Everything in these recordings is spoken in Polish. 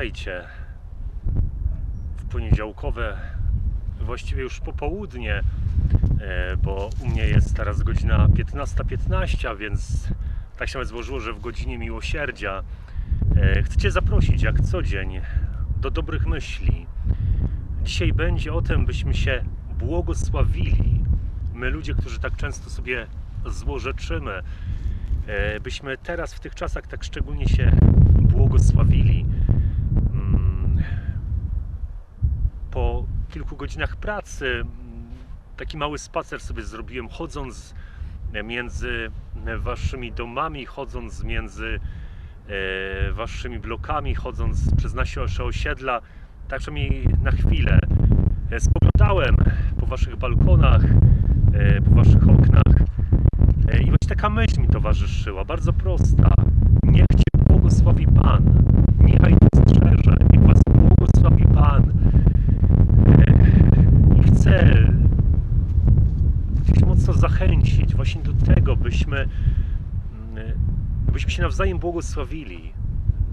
Witajcie w poniedziałkowe, właściwie już popołudnie, e, bo u mnie jest teraz godzina 15.15, a więc tak się nawet złożyło, że w godzinie miłosierdzia e, chcę Cię zaprosić jak co dzień do dobrych myśli. Dzisiaj będzie o tym, byśmy się błogosławili. My ludzie, którzy tak często sobie złorzeczymy, e, byśmy teraz w tych czasach tak szczególnie się błogosławili. Mm, Po kilku godzinach pracy taki mały spacer sobie zrobiłem, chodząc między waszymi domami, chodząc między e, waszymi blokami, chodząc przez nasze osiedla, tak przynajmniej na chwilę. E, Spoglądałem po waszych balkonach, e, po waszych oknach i właśnie taka myśl mi towarzyszyła, bardzo prosta. Niech Cię błogosławi Pan, niechaj Cię strzeże, niech Was błogosławi Pan. E, I chcę gdzieś zachęcić właśnie do tego, byśmy, mm, byśmy się nawzajem błogosławili.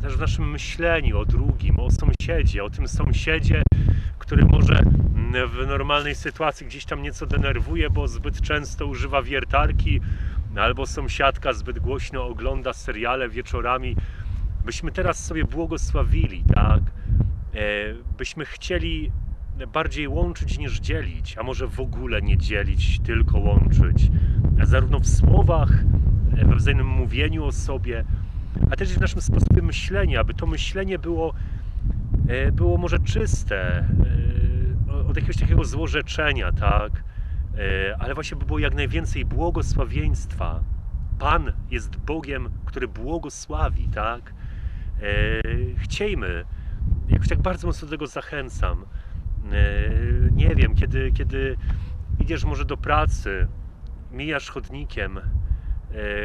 Też w naszym myśleniu o drugim, o sąsiedzie, o tym sąsiedzie, który może mm, w normalnej sytuacji gdzieś tam nieco denerwuje, bo zbyt często używa wiertarki, albo sąsiadka zbyt głośno ogląda seriale wieczorami. Byśmy teraz sobie błogosławili, tak? E, Byśmy chcieli bardziej łączyć niż dzielić, a może w ogóle nie dzielić, tylko łączyć. Zarówno w słowach, e, we wzajemnym mówieniu o sobie, a też w naszym sposobie myślenia, aby to myślenie było, e, było może czyste, e, od jakiegoś takiego złorzeczenia, tak? Ale właśnie by było jak najwięcej błogosławieństwa. Pan jest Bogiem, który błogosławi, tak? Chciejmy, jakoś tak bardzo mocno do tego zachęcam. E, Nie wiem, kiedy, kiedy idziesz może do pracy, mijasz chodnikiem e,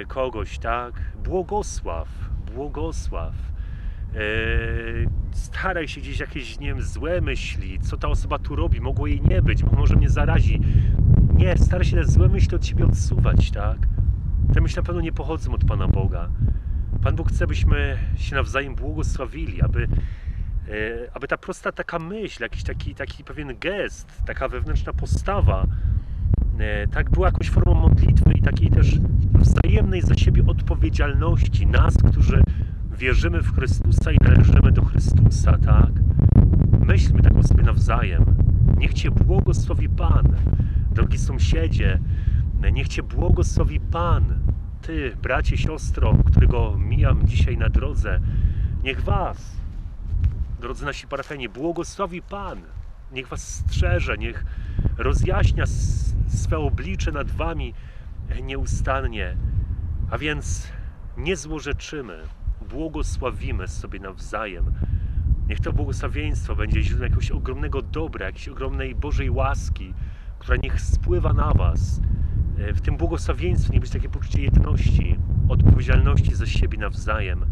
kogoś, tak? Błogosław, błogosław. E, Staraj się gdzieś jakieś, nie wiem, złe myśli, co ta osoba tu robi, mogło jej nie być, bo może mnie zarazi. Nie, staraj się te złe myśli od siebie odsuwać, tak? Te myśli na pewno nie pochodzą od Pana Boga. Pan Bóg chce, byśmy się nawzajem błogosławili, aby, aby ta prosta taka myśl, jakiś taki, taki pewien gest, taka wewnętrzna postawa, e, tak była jakąś formą modlitwy i takiej też wzajemnej za siebie odpowiedzialności nas, którzy wierzymy w Chrystusa i należymy do Chrystusa, tak? Myślmy tak o sobie nawzajem. Niech Cię błogosławi Pan, drogi sąsiedzie, niech Cię błogosławi Pan, Ty, bracie, siostro, którego mijam dzisiaj na drodze. Niech Was, drodzy nasi parafianie, błogosławi Pan. Niech Was strzeże, niech rozjaśnia swe oblicze nad Wami nieustannie. A więc nie złorzeczymy, błogosławimy sobie nawzajem. Niech to błogosławieństwo będzie źródłem jakiegoś ogromnego dobra, jakiejś ogromnej Bożej łaski, która niech spływa na Was. E, W tym błogosławieństwie niech będzie takie poczucie jedności, odpowiedzialności za siebie nawzajem.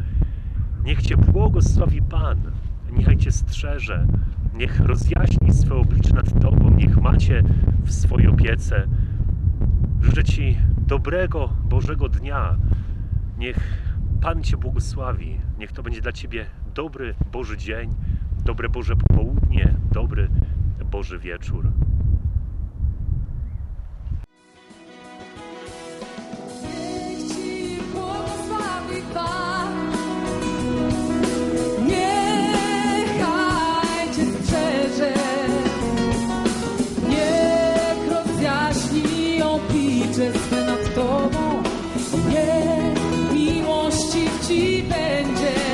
Niech Cię błogosławi Pan, niechaj Cię strzeże, niech rozjaśni swe oblicze nad Tobą, niech macie w swojej opiece. Życzę Ci dobrego Bożego dnia. Niech Pan Cię błogosławi. Niech to będzie dla Ciebie dobry Boży dzień, dobre Boże popołudnie, dobry Boży wieczór. vengeance.